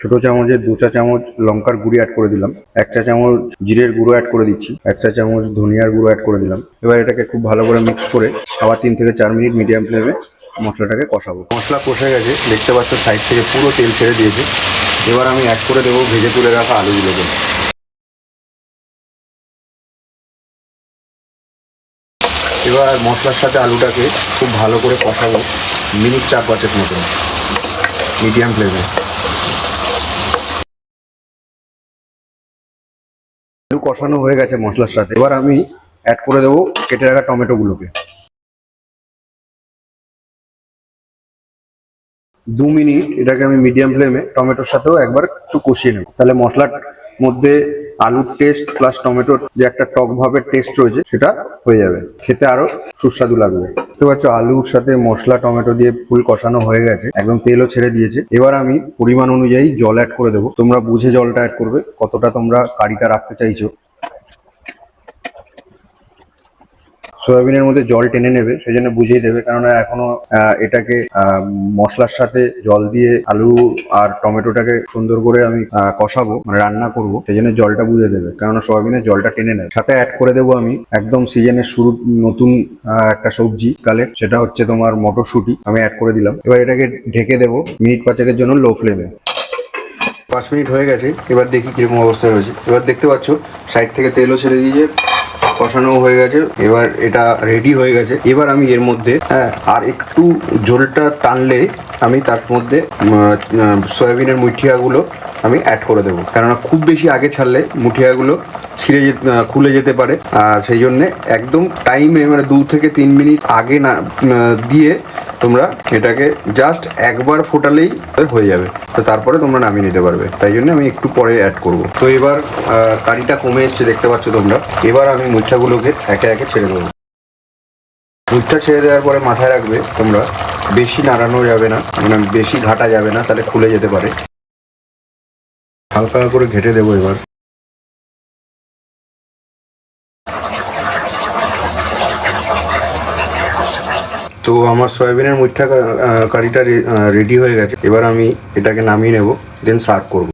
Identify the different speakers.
Speaker 1: ছোট চামচের, দু চা চামচ লঙ্কার গুঁড়ি অ্যাড করে দিলাম। এক চা চামচ জিরের গুঁড়ো অ্যাড করে দিচ্ছি। এক চা চামচ ধনিয়ার গুঁড়ো অ্যাড করে দিলাম। এবার এটাকে খুব ভালো করে মিক্স করে আবার তিন থেকে চার মিনিট মিডিয়াম ফ্লেমে মশলাটাকে কষাবো। মশলা কষে গেছে, দেখতে পাচ্ছ সাইড থেকে পুরো তেল ছেড়ে দিয়েছে। এবার আমি অ্যাড করে দেবো ভেজে তুলে রাখা আলুগুলোকে। এবার মশলার সাথে আলুটাকে খুব ভালো করে কষাবো। মিনিট চার পাঁচের মতো মিডিয়াম ফ্লেমে কষানো হয়ে গেছে মশলার সাথে। এবার আমি অ্যাড করে দেবো কেটে রাখা টমেটোগুলোকে। দু মিনিট এটাকে আমি মিডিয়াম ফ্লেমে টমেটোর সাথেও একবার একটু কষিয়ে নেব। তাহলে মশলার মধ্যে আলুর টেস্ট প্লাস টমেটোর যে একটা টক ভাবের টেস্ট রয়েছে, সেটা হয়ে যাবে। খেতে আরও সুস্বাদু লাগবে। দেখতে পাচ্ছ, আলুর সাথে মশলা, টমেটো দিয়ে ফুল কষানো হয়ে গেছে। একদম তেলও ছেড়ে দিয়েছে। এবার আমি পরিমাণ অনুযায়ী জল অ্যাড করে দেবো। তোমরা বুঝে জলটা অ্যাড করবে কতটা তোমরা কারিটা রাখতে চাইছো। সয়াবিনের মধ্যে জল টেনে নেবে সেই জন্য বুঝিয়ে দেবে। কেননা এখনও এটাকে মশলার সাথে জল দিয়ে আলু আর টমেটোটাকে সুন্দর করে আমি কষাবো মানে রান্না করব সেই জন্য জলটা বুঝে দেবে। কেননা সয়াবিনের জলটা টেনে নেবে। সাথে অ্যাড করে দেবো আমি একদম সিজনের শুরু, নতুন একটা সবজি কালে সেটা হচ্ছে তোমার মটরশুঁটি, আমি অ্যাড করে দিলাম। এবার এটাকে ঢেকে দেবো মিনিট পাঁচেকের জন্য লো ফ্লেমে পাঁচ মিনিট হয়ে গেছে, এবার দেখি কীরকম অবস্থা রয়েছে এবার দেখতে পাচ্ছ সাইড থেকে তেলও ছেড়ে দিয়েছে। কষানো হয়ে গেছে। এবার এটা রেডি হয়ে গেছে। এবার আমি এর মধ্যে হ্যাঁ আর একটু ঝোলটা টানলে আমি তার মধ্যে সয়াবিনের মুঠিয়াগুলো আমি অ্যাড করে দেবো। কেননা খুব বেশি আগে ছাড়লে মুঠিয়াগুলো ছিঁড়ে যেতে খুলে যেতে পারে। আর সেই জন্যে একদম টাইমে মানে দু থেকে তিন মিনিট আগে না দিয়ে তোমরা এটাকে জাস্ট একবার ফোটালেই হয়ে যাবে। তো তারপরে তোমরা নামিয়ে নিতে পারবে। তাই জন্য আমি একটু পরে অ্যাড করব। তো এবার কারিটা কমে এসছে দেখতে পাচ্ছ তোমরা। এবার আমি মুচ্ছাগুলোকে একে একে ছেড়ে দেবো। মুচ্ছা ছেড়ে দেওয়ার পরে মাথায় রাখবে তোমরা, বেশি নাড়ানো যাবে না। মানে বেশি ঘাটা যাবে না, তাহলে খুলে যেতে পারে। হালকা করে ঘেটে দেবো এবার। তো আমার সয়াবিনের মুঠা কারিটা রেডি হয়ে গেছে। এবার আমি এটাকে নামিয়ে নেব দেন সার্ভ করব।